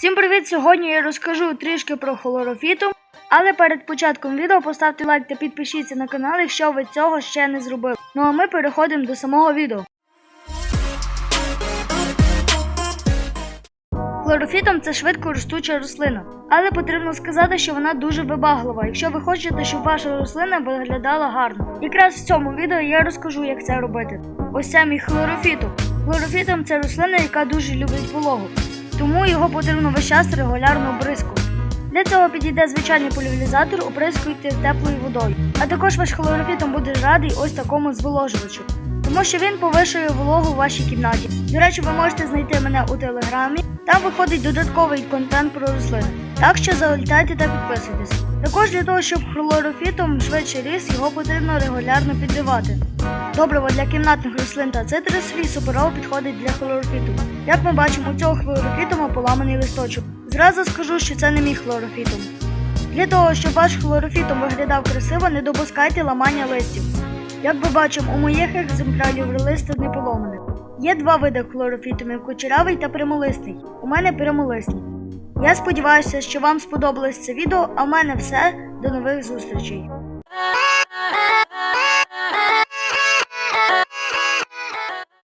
Всім привіт! Сьогодні я розкажу трішки про хлорофітум, але перед початком відео поставте лайк та підпишіться на канал, якщо ви цього ще не зробили. Ну а ми переходимо до самого відео. Хлорофітом це швидко ростуча рослина, але потрібно сказати, що вона дуже вибаглива, якщо ви хочете, щоб ваша рослина виглядала гарно. Якраз в цьому відео я розкажу, як це робити. Ось це мій хлорофітум. Хлорофітом це рослина, яка дуже любить вологу, тому його потрібно весь час регулярно бризкувати. Для цього підійде звичайний поляризатор, оприскуйте теплою водою. А також ваш хлорофітом буде радий ось такому зволожувачу, тому що він повишує вологу у вашій кімнаті. До речі, ви можете знайти мене у телеграмі. Там виходить додатковий контент про рослини. Так що залітайте та підписуйтесь. Також для того, щоб хлорофітом швидше ріс, його потрібно регулярно підливати. Добриво для кімнатних рослин та цитрусові суперово підходить для хлорофіту. Як ми бачимо, у цього хлорофітума поламаний листочок. Зразу скажу, що це не мій хлорофітум. Для того, щоб ваш хлорофітум виглядав красиво, не допускайте ламання листів. Як ми бачимо, у моїх екземплярів листи не поломані. Є два види хлорофітумів кучерявий та прямолистий. У мене прямолисний. Я сподіваюся, що вам сподобалось це відео, а в мене все. До нових зустрічей!